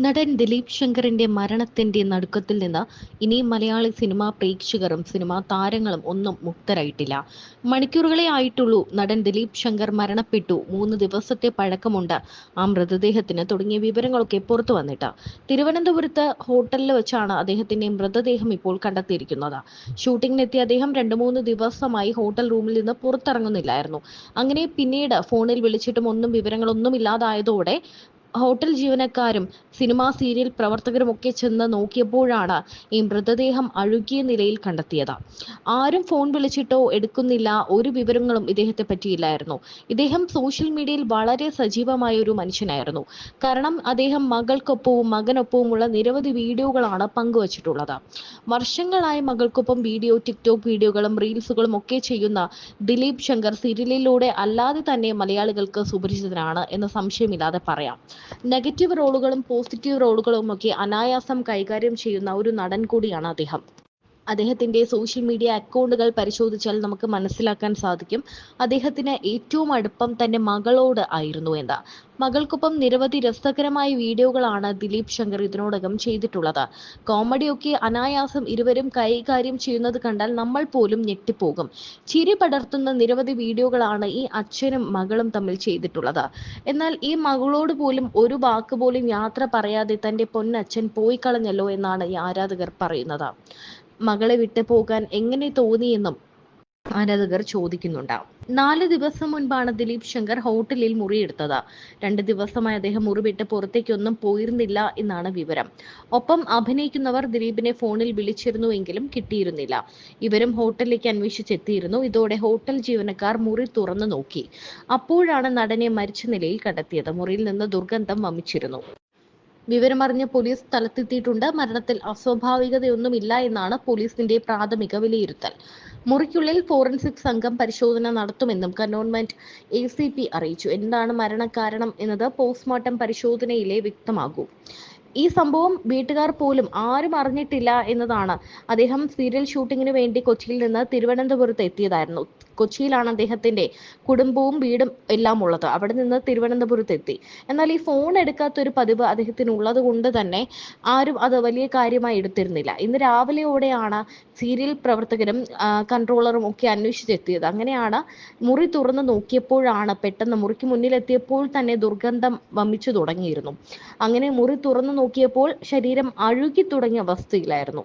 നടൻ ദിലീപ് ശങ്കറിന്റെ മരണത്തിന്റെ നടുക്കത്തിൽ നിന്ന് ഇനി മലയാളി സിനിമാ പ്രേക്ഷകരും സിനിമാ താരങ്ങളും ഒന്നും മുക്തരായിട്ടില്ല. മണിക്കൂറുകളെ ആയിട്ടുള്ളൂ നടൻ ദിലീപ് ശങ്കർ മരണപ്പെട്ടു. മൂന്ന് ദിവസത്തെ പഴക്കമുണ്ട് ആ മൃതദേഹത്തിന്. തുടങ്ങിയ വിവരങ്ങളൊക്കെ പുറത്തു വന്നിട്ട്. തിരുവനന്തപുരത്ത് ഹോട്ടലിൽ വെച്ചാണ് അദ്ദേഹത്തിന്റെ മൃതദേഹം ഇപ്പോൾ കണ്ടെത്തിയിരിക്കുന്നത്. ഷൂട്ടിങ്ങിനെത്തിയ അദ്ദേഹം രണ്ടു മൂന്ന് ദിവസമായി ഹോട്ടൽ റൂമിൽ നിന്ന് പുറത്തിറങ്ങുന്നില്ലായിരുന്നു. അങ്ങനെ പിന്നീട് ഫോണിൽ വിളിച്ചിട്ടും ഒന്നും വിവരങ്ങളൊന്നും ഇല്ലാതായതോടെ ഹോട്ടൽ ജീവനക്കാരും സിനിമാ സീരിയൽ പ്രവർത്തകരും ഒക്കെ ചെന്ന് നോക്കിയപ്പോഴാണ് ഈ മൃതദേഹം അഴുകിയ നിലയിൽ കണ്ടെത്തിയത്. ആരും ഫോൺ വിളിച്ചിട്ടോ എടുക്കുന്നില്ല. ഒരു വിവരങ്ങളും ഇദ്ദേഹത്തെ പറ്റിയില്ലായിരുന്നു. ഇദ്ദേഹം സോഷ്യൽ മീഡിയയിൽ വളരെ സജീവമായ ഒരു മനുഷ്യനായിരുന്നു. കാരണം അദ്ദേഹം മകൾക്കൊപ്പവും മകനൊപ്പവുമുള്ള നിരവധി വീഡിയോകളാണ് പങ്കുവച്ചിട്ടുള്ളത്. വർഷങ്ങളായി മകൾക്കൊപ്പം വീഡിയോ ടിക്ടോക്ക് വീഡിയോകളും റീൽസുകളും ഒക്കെ ചെയ്യുന്ന ദിലീപ് ശങ്കർ സീരിയലിലൂടെ അല്ലാതെ തന്നെ മലയാളികൾക്ക് സുപരിചിതനാണ് എന്ന് സംശയമില്ലാതെ പറയാം. നെഗറ്റീവ് റോളുകളും പോസിറ്റീവ് റോളുകളും ഒക്കെ അനായാസം കൈകാര്യം ചെയ്യുന്ന ഒരു നടൻ കൂടിയാണ് അദ്ദേഹം. അദ്ദേഹത്തിന്റെ സോഷ്യൽ മീഡിയ അക്കൗണ്ടുകൾ പരിശോധിച്ചാൽ നമുക്ക് മനസ്സിലാക്കാൻ സാധിക്കും. അദ്ദേഹത്തിന് ഏറ്റവും അടുപ്പം തന്റെ മകളോട് ആയിരുന്നു എന്ന്. മകൾക്കൊപ്പം നിരവധി രസകരമായ വീഡിയോകളാണ് ദിലീപ് ശങ്കർ ഇതിനോടകം ചെയ്തിട്ടുള്ളത്. കോമഡിയൊക്കെ അനായാസം ഇരുവരും കൈകാര്യം ചെയ്യുന്നത് കണ്ടാൽ നമ്മൾ പോലും ഞെട്ടിപ്പോകും. ചിരി പടർത്തുന്ന നിരവധി വീഡിയോകളാണ് ഈ അച്ഛനും മകളും തമ്മിൽ ചെയ്തിട്ടുള്ളത്. എന്നാൽ ഈ മകളോട് പോലും ഒരു വാക്ക് പോലും യാത്ര പറയാതെ തന്റെ പൊന്നച്ഛൻ പോയി കളഞ്ഞല്ലോ എന്നാണ് ഈ ആരാധകർ പറയുന്നത്. മകളെ വിട്ടു പോകാൻ എങ്ങനെ തോന്നിയെന്നും ആരാധകർ ചോദിക്കുന്നുണ്ട് നാല് ദിവസം മുൻപാണ് ദിലീപ് ശങ്കർ ഹോട്ടലിൽ മുറിയെടുത്തത്. രണ്ട് ദിവസമായി അദ്ദേഹം മുറി വിട്ട് പുറത്തേക്കൊന്നും പോയിരുന്നില്ല എന്നാണ് വിവരം. ഒപ്പം അഭിനയിക്കുന്നവർ ദിലീപിനെ ഫോണിൽ വിളിച്ചിരുന്നുവെങ്കിലും കിട്ടിയിരുന്നില്ല. ഇവരും ഹോട്ടലിലേക്ക് അന്വേഷിച്ചെത്തിയിരുന്നു. ഇതോടെ ഹോട്ടൽ ജീവനക്കാർ മുറി തുറന്നു നോക്കി. അപ്പോഴാണ് നടനെ മരിച്ച നിലയിൽ കണ്ടെത്തിയത്. മുറിയിൽ നിന്ന് ദുർഗന്ധം വമിച്ചിരുന്നു. വിവരമറിഞ്ഞ പോലീസ് സ്ഥലത്തെത്തിയിട്ടുണ്ട്. മരണത്തിൽ അസ്വാഭാവികതയൊന്നുമില്ല എന്നാണ് പോലീസിന്റെ പ്രാഥമിക വിലയിരുത്തൽ. മുറിക്കുള്ളിൽ ഫോറൻസിക് സംഘം പരിശോധന നടത്തുമെന്നും കന്റോൺമെന്റ് എ സി പി അറിയിച്ചു. എന്താണ് മരണകാരണം എന്നത് പോസ്റ്റ്മോർട്ടം പരിശോധനയിലെ വ്യക്തമാകൂ. ഈ സംഭവം വീട്ടുകാർ പോലും ആരും അറിഞ്ഞിട്ടില്ല എന്നതാണ്. അദ്ദേഹം സീരിയൽ ഷൂട്ടിങ്ങിന് വേണ്ടി കൊച്ചിയിൽ നിന്ന് തിരുവനന്തപുരത്ത് എത്തിയതായിരുന്നു. കൊച്ചിയിലാണ് അദ്ദേഹത്തിന്റെ കുടുംബവും വീടും എല്ലാം ഉള്ളത്. അവിടെ നിന്ന് തിരുവനന്തപുരത്ത് എത്തി. എന്നാൽ ഈ ഫോൺ എടുക്കാത്ത ഒരു പതിവ് അദ്ദേഹത്തിന് ഉള്ളത് കൊണ്ട് തന്നെ ആരും അത് വലിയ കാര്യമായി എടുത്തിരുന്നില്ല. ഇന്ന് രാവിലെയോടെയാണ് സീരിയൽ പ്രവർത്തകരും കൺട്രോളറും ഒക്കെ അന്വേഷിച്ചെത്തിയത്. അങ്ങനെയാണ് മുറി തുറന്ന് നോക്കിയപ്പോഴാണ് പെട്ടെന്ന് മുറിക്ക് മുന്നിലെത്തിയപ്പോൾ തന്നെ ദുർഗന്ധം വമിച്ചു തുടങ്ങിയിരുന്നു. അങ്ങനെ മുറി തുറന്നു നോക്കിയപ്പോൾ ശരീരം അഴുകി തുടങ്ങിയ അവസ്ഥയിലായിരുന്നു.